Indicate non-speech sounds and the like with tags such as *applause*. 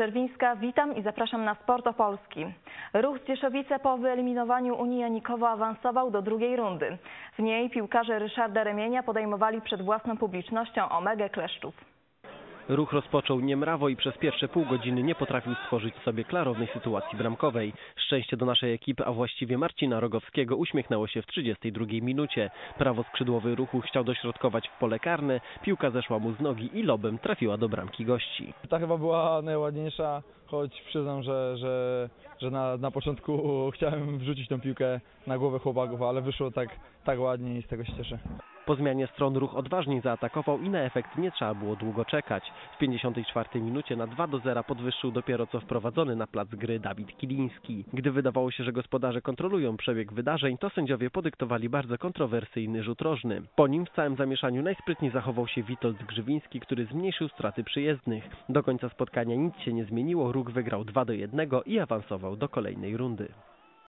Szczerwińska, witam i zapraszam na Sport Opolski. Ruch Zdzieszowice po wyeliminowaniu Unii Janikowo awansował do drugiej rundy. W niej piłkarze Ryszarda Remienia podejmowali przed własną publicznością Omegę Kleszczów. Ruch rozpoczął niemrawo i przez pierwsze pół godziny nie potrafił stworzyć sobie klarownej sytuacji bramkowej. Szczęście do naszej ekipy, a właściwie Marcina Rogowskiego uśmiechnęło się w 32 minucie. Prawoskrzydłowy ruchu chciał dośrodkować w pole karne, piłka zeszła mu z nogi i lobem trafiła do bramki gości. Ta chyba była najładniejsza, choć przyznam, że, że, że na, na początku *laughs* chciałem wrzucić tą piłkę na głowę chłopaków, ale wyszło tak, tak ładnie i z tego się cieszę. Po zmianie stron ruch odważniej zaatakował i na efekt nie trzeba było długo czekać. W 54 minucie na 2 do 0 podwyższył dopiero co wprowadzony na plac gry Dawid Kiliński. Gdy wydawało się, że gospodarze kontrolują przebieg wydarzeń, to sędziowie podyktowali bardzo kontrowersyjny rzut rożny. Po nim w całym zamieszaniu najsprytniej zachował się Witold Grzywiński, który zmniejszył straty przyjezdnych. Do końca spotkania nic się nie zmieniło, ruch wygrał 2 do 1 i awansował do kolejnej rundy.